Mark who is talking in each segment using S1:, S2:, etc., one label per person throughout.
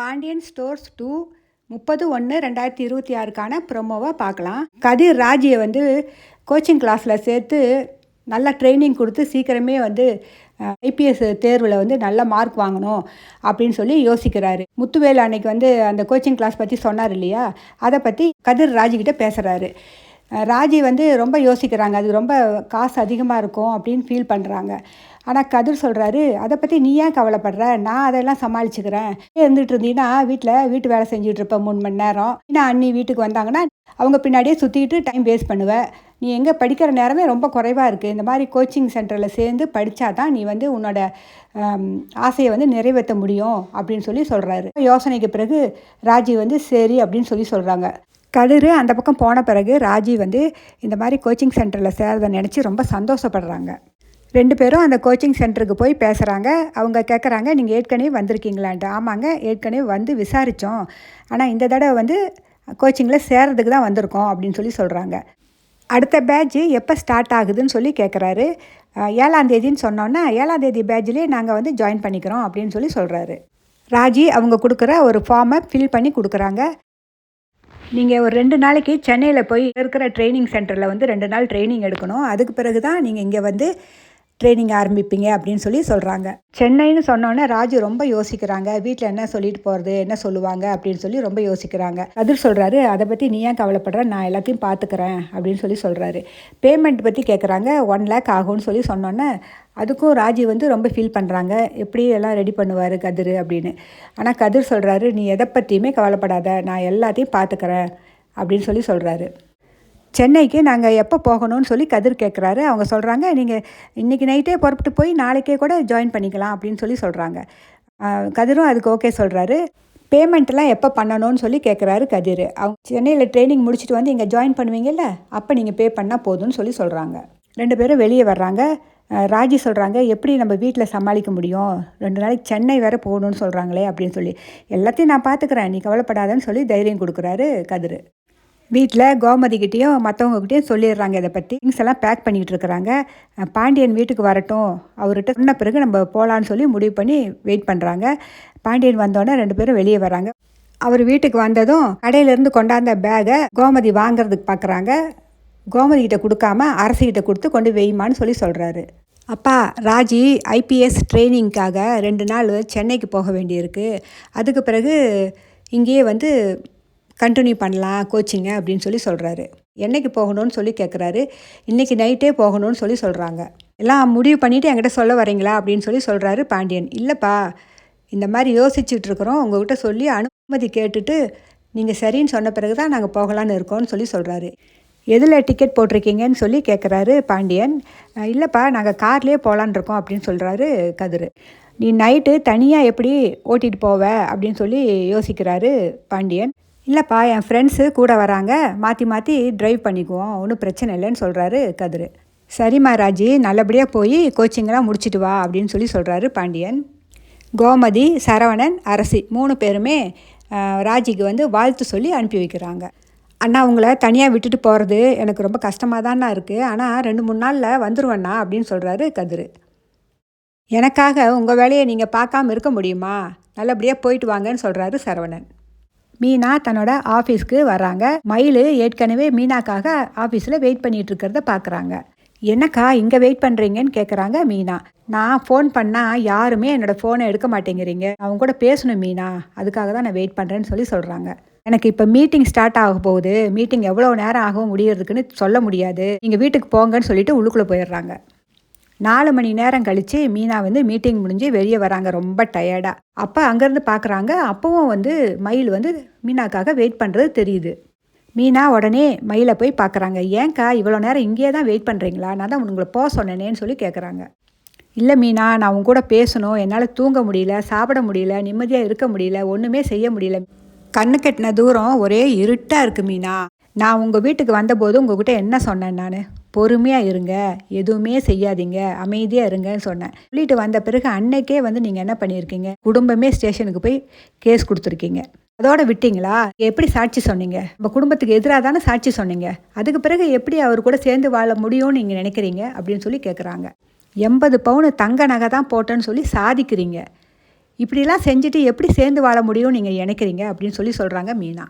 S1: Pandian stores two முப்பது ஒன்று ரெண்டாயிரத்தி இருபத்தி ஆறுக்கான ப்ரொமோவை பார்க்கலாம். கதிர் ராஜியை வந்து கோச்சிங் கிளாஸில் சேர்த்து நல்ல ட்ரைனிங் கொடுத்து சீக்கிரமே வந்து ஐபிஎஸ் தேர்வில் வந்து நல்ல மார்க் வாங்கணும் அப்படின்னு சொல்லி யோசிக்கிறாரு. முத்துவேல் அன்னைக்கு வந்து அந்த கோச்சிங் கிளாஸ் பற்றி சொன்னார் இல்லையா? அதை பற்றி கதிர் ராஜிக்கிட்ட பேசுகிறாரு ராஜி வந்து ரொம்ப யோசிக்கிறாங்க. அது ரொம்ப காசு அதிகமாக இருக்கும் அப்படின்னு ஃபீல் பண்ணுறாங்க ஆனால் கதிர் சொல்கிறாரு அதை பற்றி நீ ஏன் கவலைப்படுற? நான் அதெல்லாம் சமாளிச்சுக்கிறேன். இருந்துகிட்டு இருந்தீங்கன்னா வீட்டில் வீட்டு வேலை செஞ்சுட்டு இருப்பேன் மூணு மணி நேரம். ஏன்னா அண்ணி வீட்டுக்கு வந்தாங்கன்னா அவங்க பின்னாடியே சுற்றிட்டு டைம் வேஸ்ட் பண்ணுவேன் நீ எங்கே படிக்கிற நேரமே ரொம்ப குறைவாக இருக்குது இந்த மாதிரி கோச்சிங் சென்டரில் சேர்ந்து படித்தா தான் நீ வந்து உன்னோட ஆசையை வந்து நிறைவேற்ற முடியும் அப்படின்னு சொல்லி சொல்கிறாரு யோசனைக்கு பிறகு ராஜி வந்து சரி அப்படின்னு சொல்லி சொல்கிறாங்க கதிர் அந்த பக்கம் போன பிறகு ராஜி வந்து இந்த மாதிரி கோச்சிங் சென்டரில் சேரதை நினச்சி ரொம்ப சந்தோஷப்படுறாங்க. ரெண்டு பேரும் அந்த கோச்சிங் சென்டருக்கு போய் பேசுகிறாங்க அவங்க கேட்குறாங்க நீங்கள் ஏற்கனவே வந்திருக்கீங்களான்ட்டு. ஆமாங்க ஏற்கனவே வந்து விசாரித்தோம் ஆனால் இந்த தடவை வந்து கோச்சிங்கில் சேர்றதுக்கு தான் வந்திருக்கோம் அப்படின்னு சொல்லி சொல்கிறாங்க அடுத்த பேட்ச் எப்போ ஸ்டார்ட் ஆகுதுன்னு சொல்லி கேட்குறாரு ஏழாந்தேதின்னு சொன்னோன்னா ஏழாந்தேதி பேட்ச்லேயே நாங்கள் வந்து ஜாயின் பண்ணிக்கிறோம் அப்படின்னு சொல்லி சொல்கிறாரு ராஜி அவங்க கொடுக்குற ஒரு ஃபார்மை ஃபில் பண்ணி கொடுக்குறாங்க. நீங்கள் ஒரு ரெண்டு நாளைக்கு சென்னையில் போய் இருக்கிற ட்ரைனிங் சென்டரில் வந்து ரெண்டு நாள் ட்ரைனிங் எடுக்கணும். அதுக்கு பிறகு தான் நீங்கள் இங்கே வந்து ட்ரைனிங் ஆரம்பிப்பீங்க அப்படின்னு சொல்லி சொல்கிறாங்க சென்னைன்னு சொன்னோன்னே ராஜு ரொம்ப யோசிக்கிறாங்க. வீட்டில் என்ன சொல்லிட்டு போகிறது என்ன சொல்லுவாங்க அப்படின்னு சொல்லி ரொம்ப யோசிக்கிறாங்க. அதிர் சொல்கிறாரு அதை பற்றி நீ ஏன் கவலைப்படுற? நான் எல்லாத்தையும் பார்த்துக்கிறேன் அப்படின்னு சொல்லி சொல்கிறாரு பேமெண்ட் பற்றி கேட்குறாங்க ஒன் லேக் ஆகும்னு சொல்லி சொன்னோன்னே அதுக்கும் ராஜி வந்து ரொம்ப ஃபீல் பண்ணுறாங்க எப்படி எல்லாம் ரெடி பண்ணுவார் கதிர்? அப்படின்னு. ஆனால் கதிர் சொல்கிறாரு நீ எதை பற்றியுமே கவலைப்படாத. நான் எல்லாத்தையும் பார்த்துக்கிறேன் அப்படின்னு சொல்லி சொல்கிறாரு சென்னைக்கு நாங்கள் எப்போ போகணும்னு சொல்லி கதிர் கேட்குறாரு அவங்க சொல்கிறாங்க நீங்கள் இன்றைக்கி நைட்டே புறப்பட்டு போய் நாளைக்கே கூட ஜாயின் பண்ணிக்கலாம் அப்படின்னு சொல்லி சொல்கிறாங்க கதிரும் அதுக்கு ஓகே சொல்கிறாரு பேமெண்ட்லாம் எப்போ பண்ணணும்னு சொல்லி கேட்குறாரு கதிர். அவங்க சென்னையில் ட்ரைனிங் முடிச்சுட்டு வந்து இங்கே ஜாயின் பண்ணுவீங்கல்ல அப்போ நீங்கள் பே பண்ணால் போதும்னு சொல்லி சொல்கிறாங்க ரெண்டு பேரும் வெளியே வர்றாங்க. ராஜி சொல்கிறாங்க எப்படி நம்ம வீட்டில் சமாளிக்க முடியும்? ரெண்டு நாளைக்கு சென்னை வேறு போகணும்னு சொல்கிறாங்களே அப்படின்னு சொல்லி. எல்லாத்தையும் நான் பார்த்துக்குறேன் நீ கவலைப்படாதன்னு சொல்லி தைரியம் கொடுக்குறாரு கதிர். வீட்டில் கோமதிக்கிட்டேயும் மற்றவங்கக்கிட்டேயும் சொல்லிடுறாங்க இதை பற்றி திங்ஸ் எல்லாம் பேக் பண்ணிகிட்டு இருக்கிறாங்க. பாண்டியன் வீட்டுக்கு வரட்டும். அவர்கிட்ட சொன்ன பிறகு நம்ம போகலான்னு சொல்லி முடிவு பண்ணி வெயிட் பண்ணுறாங்க பாண்டியன் வந்தோடனே ரெண்டு பேரும் வெளியே வராங்க. அவர் வீட்டுக்கு வந்ததும் கடையிலேருந்து கொண்டாந்த பேகை கோமதி வாங்குறதுக்கு பார்க்குறாங்க கோமதி கிட்ட கொடுக்காம அரசிக்கிட்ட கொடுத்து கொண்டு வெய்யுமான்னு சொல்லி சொல்கிறாரு அப்பா ராஜி ஐபிஎஸ் ட்ரைனிங்க்காக ரெண்டு நாள் சென்னைக்கு போக வேண்டியிருக்கு. அதுக்கு பிறகு இங்கேயே வந்து கண்டினியூ பண்ணலாம் கோச்சிங்க அப்படின்னு சொல்லி சொல்கிறாரு என்னைக்கு போகணும்னு சொல்லி கேட்குறாரு இன்றைக்கி நைட்டே போகணும்னு சொல்லி சொல்கிறாங்க எல்லாம் முடிவு பண்ணிவிட்டு என்கிட்ட சொல்ல வரீங்களா அப்படின்னு சொல்லி சொல்கிறாரு பாண்டியன். இல்லைப்பா இந்த மாதிரி யோசிச்சுட்டு இருக்கிறோம். உங்கள்கிட்ட சொல்லி அனுமதி கேட்டுட்டு நீங்கள் சரின்னு சொன்ன பிறகு தான் நாங்கள் போகலான்னு இருக்கோம்னு சொல்லி சொல்கிறாரு எதில் டிக்கெட் போட்டிருக்கீங்கன்னு சொல்லி கேட்குறாரு பாண்டியன். இல்லைப்பா நாங்கள் கார்லேயே போகலான் இருக்கோம் அப்படின்னு சொல்கிறாரு கதிர். நீ நைட்டு தனியாக எப்படி ஓட்டிகிட்டு போவ அப்படின்னு சொல்லி யோசிக்கிறாரு பாண்டியன். இல்லைப்பா என் ஃப்ரெண்ட்ஸு கூட வராங்க. மாற்றி மாற்றி ட்ரைவ் பண்ணிக்குவோம். ஒன்றும் பிரச்சனை இல்லைன்னு சொல்கிறாரு கதிர். சரிம்மா ராஜி. நல்லபடியாக போய் கோச்சிங்கெல்லாம் முடிச்சிட்டு வா அப்படின்னு சொல்லி சொல்கிறாரு பாண்டியன். கோமதி சரவணன் அரசி மூணு பேருமே ராஜிக்கு வந்து வாழ்த்து சொல்லி அனுப்பி வைக்கிறாங்க. அண்ணா உங்களை தனியாக விட்டுட்டு போகிறது எனக்கு ரொம்ப கஷ்டமாக தானே இருக்குது ஆனால் ரெண்டு மூணு நாளில் வந்துடுவேண்ணா அப்படின்னு சொல்கிறாரு கதிர். எனக்காக உங்கள் வேலையை நீங்கள் பார்க்காம இருக்க முடியுமா? நல்லபடியாக போயிட்டு வாங்கன்னு சொல்கிறாரு சரவணன். மீனா தன்னோட ஆஃபீஸ்க்கு வராங்க மயில் ஏற்கனவே மீனாக்காக ஆஃபீஸில் வெயிட் பண்ணிட்டு இருக்கிறத பார்க்குறாங்க என்னக்கா இங்கே வெயிட் பண்ணுறீங்கன்னு கேட்குறாங்க மீனா. நான் ஃபோன் பண்ணால் யாருமே என்னோடய ஃபோனை எடுக்க மாட்டேங்கிறீங்க. அவங்க கூட பேசணும் மீனா. அதுக்காக தான் நான் வெயிட் பண்ணுறேன்னு சொல்லி சொல்கிறாங்க எனக்கு இப்போ மீட்டிங் ஸ்டார்ட் ஆக போகுது. மீட்டிங் எவ்வளோ நேரம் ஆகும் முடியறதுக்குன்னு சொல்ல முடியாது. நீங்கள் வீட்டுக்கு போங்கன்னு சொல்லிட்டு உள்ளுக்குள்ளே போயிடுறாங்க. நாலு மணி நேரம் கழித்து மீனா வந்து மீட்டிங் முடிஞ்சு வெளியே வராங்க ரொம்ப டயர்டாக அப்போ அங்கேருந்து பார்க்குறாங்க அப்போவும் வந்து மயில் வந்து மீனாக்காக வெயிட் பண்ணுறது தெரியுது. மீனா உடனே மயிலை போய் பார்க்குறாங்க ஏன்க்கா இவ்வளோ நேரம் இங்கேயே தான் வெயிட் பண்ணுறீங்களா நான் தான் உங்களை போக சொன்னேனேன்னு சொல்லி கேட்குறாங்க இல்லை மீனா நான் உங்க கூட பேசணும் என்னால் தூங்க முடியல சாப்பிட முடியல நிம்மதியாக இருக்க முடியல ஒன்றுமே செய்ய முடியல. கண்ணு கட்டின தூரம் ஒரே இருட்டாக இருக்குது மீனா. நான் உங்கள் வீட்டுக்கு வந்தபோது உங்ககிட்ட என்ன சொன்னேன் நான்? பொறுமையாக இருங்க. எதுவுமே செய்யாதீங்க. அமைதியாக இருங்கன்னு சொன்னேன். சொல்லிட்டு வந்த பிறகு அன்னைக்கே வந்து நீங்கள் என்ன பண்ணியிருக்கீங்க? குடும்பமே ஸ்டேஷனுக்கு போய் கேஸ் கொடுத்துருக்கீங்க. அதோட விட்டீங்களா? எப்படி சாட்சி சொன்னீங்க? நம்ம குடும்பத்துக்கு எதிராக தானே சாட்சி சொன்னீங்க? அதுக்கு பிறகு எப்படி அவர் கூட சேர்ந்து வாழ முடியும்னு நீங்கள் நினைக்கிறீங்க? அப்படின்னு சொல்லி கேட்குறாங்க எண்பது பவுனு தங்க நகை தான் போட்டேன்னு சொல்லி சாதிக்கிறீங்க. இப்படிலாம் செஞ்சுட்டு எப்படி சேர்ந்து வாழ முடியும்னு நீங்கள் நினைக்கிறீங்க? அப்படின்னு சொல்லி சொல்கிறாங்க மீனா.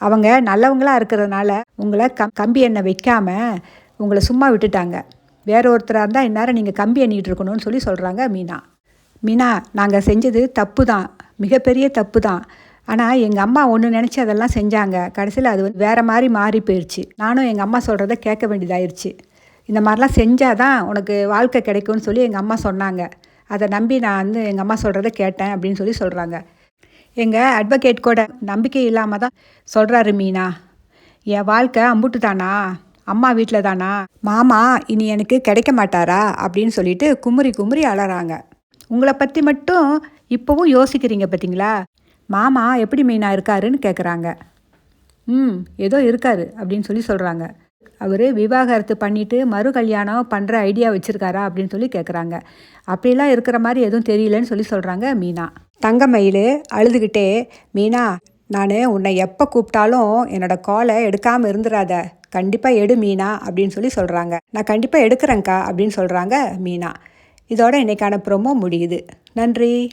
S1: அவங்க நல்லவங்களாக இருக்கிறதுனால உங்களை கம் கம்பி எண்ணெய் வைக்காமல் உங்களை சும்மா விட்டுட்டாங்க. வேற ஒருத்தராக இருந்தால் இந்நேரம் நீங்கள் கம்பி எண்ணிகிட்டு இருக்கணும்னு சொல்லி சொல்கிறாங்க மீனா. மீனா நாங்கள் செஞ்சது தப்பு தான் மிகப்பெரிய தப்பு தான் ஆனால் எங்கள் அம்மா ஒன்று நினச்சி அதெல்லாம் செஞ்சாங்க. கடைசியில் அது வந்து வேறு மாதிரி மாறி போயிடுச்சு நானும் எங்கள் அம்மா சொல்கிறத கேட்க வேண்டியதாயிருச்சு. இந்த மாதிரிலாம் செஞ்சால் தான் உனக்கு வாழ்க்கை கிடைக்கும்னு சொல்லி எங்கள் அம்மா சொன்னாங்க. அதை நம்பி நான் வந்து எங்கள் அம்மா சொல்கிறத கேட்டேன் அப்படின்னு சொல்லி சொல்கிறாங்க எங்கள் அட்வொகேட் கூட நம்பிக்கை இல்லாமல் தான் சொல்கிறாரு மீனா. என் வாழ்க்கை அம்புட்டு தானா அம்மா வீட்டில் தானா மாமா இனி எனக்கு கிடைக்க மாட்டாரா? அப்படின்னு சொல்லிட்டு குமுறி குமுறி அலறாங்க. உங்களை பற்றி மட்டும் இப்போவும் யோசிக்கிறீங்க பார்த்தீங்களா மாமா எப்படி மீனா இருக்காருன்னு கேட்குறாங்க ம் ஏதோ இருக்காரு அப்படின்னு சொல்லி சொல்கிறாங்க அவர் விவாகரத்து பண்ணிவிட்டு மறு கல்யாணம் பண்ணுற ஐடியா வச்சுருக்காரா அப்படின்னு சொல்லி கேட்குறாங்க அப்படிலாம் இருக்கிற மாதிரி எதுவும் தெரியலன்னு சொல்லி சொல்கிறாங்க மீனா. தங்கமயில் அழுதுகிட்டே மீனா நான் உன்னை எப்போ கூப்பிட்டாலும் என்னோட காலை எடுக்காமல் இருந்துடாத கண்டிப்பாக எடு மீனா அப்படின்னு சொல்லி சொல்கிறாங்க நான் கண்டிப்பாக எடுக்கிறேங்க்கா அப்படின்னு சொல்கிறாங்க மீனா. இதோட இன்னைக்கான ப்ரொமோ முடியுது. நன்றி.